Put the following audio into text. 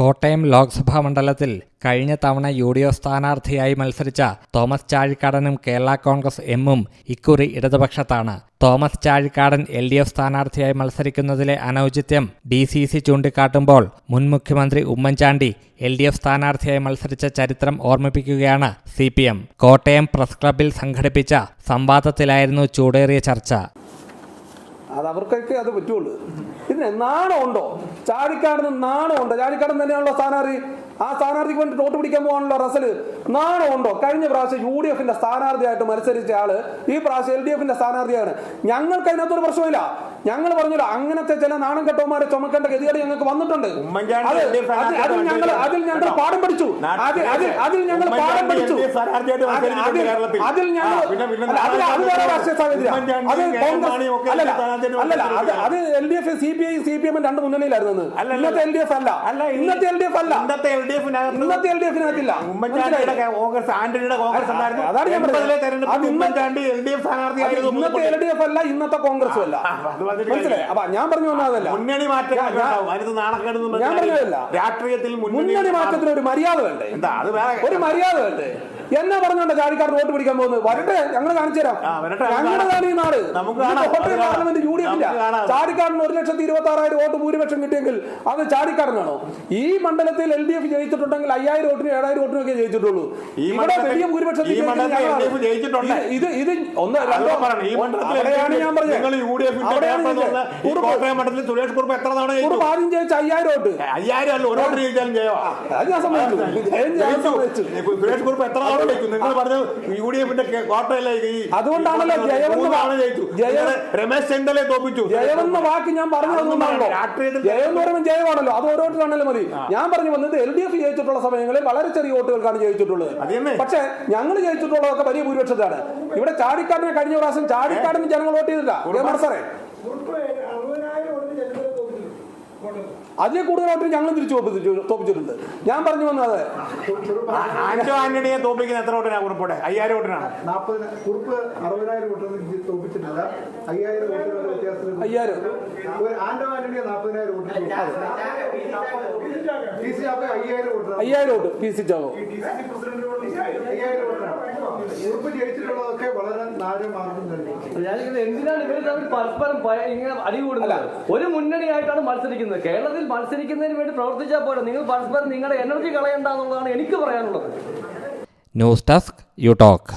കോട്ടയം ലോക്സഭാ മണ്ഡലത്തിൽ കഴിഞ്ഞ തവണ യു ഡി എഫ് സ്ഥാനാർത്ഥിയായി മത്സരിച്ച തോമസ് ചാഴിക്കാടനും കേരള കോൺഗ്രസ് എമ്മും ഇക്കുറി ഇടതുപക്ഷത്താണ്. Thomas Chazhikadan L D F സ്ഥാനാർത്ഥിയായി മത്സരിക്കുന്നതിലെ അനൗചിത്യം ഡി സി സി ചൂണ്ടിക്കാട്ടുമ്പോൾ മുൻ മുഖ്യമന്ത്രി ഉമ്മൻചാണ്ടി എൽ ഡി എഫ് സ്ഥാനാർത്ഥിയായി മത്സരിച്ച ചരിത്രം ഓർമ്മിപ്പിക്കുകയാണ് C P M. Kottayam press ക്ലബിൽ സംഘടിപ്പിച്ച സംവാദത്തിലായിരുന്നു ചൂടേറിയ ചർച്ച. അത് അവർക്കൊക്കെ അത് പറ്റുള്ളൂ. ഇതിന് നാണമുണ്ടോ? ചാടിക്കാടിന് നാണമുണ്ടോ? ചാടിക്കാടൻ തന്നെയാണല്ലോ സ്ഥാനാർത്ഥി. ആ സ്ഥാനാർത്ഥിക്ക് വേണ്ടി തോട്ട് പിടിക്കാൻ പോകാനുള്ള റസൽ നാണമുണ്ടോ? കഴിഞ്ഞ പ്രാവശ്യം യു ഡി എഫിന്റെ സ്ഥാനാർത്ഥിയായിട്ട് മത്സരിച്ച ആൾ ഈ പ്രാവശ്യം എൽ ഡി എഫിന്റെ സ്ഥാനാർത്ഥിയാണ്. ഞങ്ങൾക്ക് അതിനകത്തൊരു പ്രശ്നമില്ല. ഞങ്ങൾ പറഞ്ഞില്ല അങ്ങനത്തെ ചില നാണം കെട്ടവന്മാരെ ചുമക്കേണ്ട ഗതികേട് ഞങ്ങൾക്ക് വന്നിട്ടുണ്ട്. അതിൽ ഞങ്ങൾ അതിൽ ഞങ്ങൾ പാഠം പഠിച്ചു. അതിൽ ഞങ്ങൾ പാഠം പഠിച്ചു. അതിൽ- ഞങ്ങൾ അത് അത് വേറെ രാഷ്ട്രീയ സാഹചര്യം അത് കെ. കോൺഗ്രസ് മാണിയും ഒക്കെ അല്ലല്ല സ്ഥാനാർത്ഥിയായിട്ട് അല്ലല്ല അത് മത്സരിച്ചിട്ടുണ്ട്. അത് L D F C P I C P M രണ്ട് മുന്നണിയിലായിരുന്നു. ഇന്നത്തെ എൽ ഡി എഫ് അല്ല അല്ല, ഇന്നത്തെ എൽ ഡി എഫ് അല്ല. ഇന്നത്തെ എൽ ഡി എഫിനകത്ത് ഇന്നത്തെ എൽ ഡി എഫിനകത്തില്ല ഉമ്മൻചാണ്ടിയുടെ കോൺഗ്രസ് ആന്റണിയുടെ കോൺഗ്രസ് ഉണ്ടായിരുന്നു. അതാണ് ഞാൻ പറഞ്ഞത്. എൺപതിലെ അത് തെരഞ്ഞെടുപ്പിൽ ഇന്ന- ഉമ്മൻചാണ്ടി എൽ ഡി എഫ് സ്ഥാനാർത്ഥിയായിരുന്നു ഇന്നത്തെ എൽ ഡി എഫ് അല്ല ഇന്നത്തെ കോൺഗ്രസും അല്ല. ആ, അത് പറഞ്ഞിട്ട് മനസ്സിലായി? അപ്പൊ ഞാൻ പറഞ്ഞു വന്നതല്ല മുന്നണി മാറ്റം ഞാൻ- പറഞ്ഞതല്ല. രാഷ്ട്രീയത്തിൽ മുന്നണി മാറ്റത്തിന് ഒരു മര്യാദ വേണ്ടേ? എന്താ? അത് വേറെ ഒരു മര്യാദ വേണ്ടേ? എന്നെ പറഞ്ഞോണ്ട് കാര്യക്കാർ വോട്ട് പിടിക്കാൻ പോകുന്നത്? വരട്ടെ ഞങ്ങൾ കാണിച്ചു തരാം. ഈ നാട്. കോട്ടയം അത് പാർലമെന്റ് യു ഡി എഫില്ല. ചാടിക്കാടിന് ഒരു ലക്ഷത്തി ഇരുപത്തി ആറായിരം വോട്ട് ഭൂരിപക്ഷം കിട്ടിയെങ്കിൽ അത് ചാടിക്കാടിനാണോ ഈ മണ്ഡലത്തിൽ എൽ ഡി എഫ് ജയിച്ചിട്ടുണ്ടെങ്കിൽ അയ്യായിരം വോട്ടിനും ഏഴായിരം വോട്ടിനും ഒക്കെ ജയിച്ചിട്ടുള്ളൂ. ഈ ഇവിടെ വലിയ ഭൂരിപക്ഷത്തിൽ. ഇത് ഇത് ഒന്ന് രണ്ടോ അവിടെയാണ് ഞാൻ പറഞ്ഞത്. സുരേഷ് കുറുപ്പ് എത്ര തവണ ജയിച്ചു? കുറുപ്പ് ആദ്യം ജയിച്ച അയ്യായിരം വോട്ട്. അയ്യായിരം അല്ല ഒരു വോട്ട് ജയിച്ചാലും ഞാൻ സമ്മതിച്ചു. ജയം ഞാൻ സമ്മതിച്ചു സുരേഷ് കുറുപ്പ് എത്ര തവണ നിങ്ങൾ പറഞ്ഞ യു ഡി എഫിന്റെ കോട്ടയിലെ അതുകൊണ്ടാണല്ലോ ജയമെന്ന് മൂന്ന് ജയിച്ചു. ജയം- രമേശ് ചെന്നിത്തലയെ തോപ്പിച്ചു. ജയമെന്ന വാക്ക് ഞാൻ പറഞ്ഞു അതുകൊണ്ടാണല്ലോ രാഷ്ട്രീയത്തിൽ ജയം എന്ന് പറയുമ്പോൾ ജയമാണല്ലോ അത് ഓരോരുത്തരാണല്ലോ മതി. ഞാൻ പറഞ്ഞു വന്നത് എൽ ഡി എഫ് ജയിച്ചിട്ടുള്ള സമയങ്ങളിൽ വളരെ ചെറിയ വോട്ടുകൾക്കാണ് ജയിച്ചിട്ടുള്ളത്. പക്ഷേ ഞങ്ങൾ ജയിച്ചിട്ടുള്ളതൊക്കെ വലിയ ഭൂരിപക്ഷത്താണ് ഇവിടെ ചാടിക്കാടിനെ കഴിഞ്ഞ പ്രാവശ്യം ചാടിക്കാടിന് ജനങ്ങൾ വോട്ട് ചെയ്തില്ല. സാറേ അതിൽ കൂടുതലായിട്ട് ഞങ്ങളും ഞങ്ങൾ തിരിച്ചു തോപ്പിച്ചിട്ടുണ്ട് ഞാൻ പറഞ്ഞു വന്നത് ആന്റോ ആന്റണിയെ തോപ്പിക്കുന്ന എത്ര വോട്ടിനാ കുറിപ്പോടെ അയ്യായിരം വോട്ടിനാണ് നാൽപ്പത് കുറിപ്പ് അറുപതിനായിരം വോട്ടൊന്നും തോപ്പിച്ചിട്ടില്ല അയ്യായിരം വോട്ടുകളുടെ വ്യത്യാസത്തിൽ അയ്യായിരം ഒരു ആന്റോ ആന്റണിയെ നാൽപ്പതിനായിരം വോട്ട് ഡി സി ആപ്പ് അയ്യായിരം വോട്ട് അയ്യായിരം വോട്ട് പി സി ചാവോ അയ്യായിരം വോട്ടാണ് കുറിപ്പ് ജയിച്ചിട്ടുള്ളതൊക്കെ വളരെ നാല് മാർഗം തന്നെ ഞാനിങ്ങനെ എന്തിനാണ് ഇവർ പരസ്പരം ഇങ്ങനെ അടി കൂടുന്നില്ല ഒരു മുന്നണിയായിട്ടാണ് മത്സരിക്കുന്നത് കേരളത്തിൽ മത്സരിക്കുന്നതിന് വേണ്ടി പ്രവർത്തിച്ചാൽ പോരാ. നിങ്ങൾ പരസ്പരം നിങ്ങളുടെ എനർജി കളയണ്ട എന്നുള്ളതാണ് എനിക്ക് പറയാനുള്ളത്. News desk you talk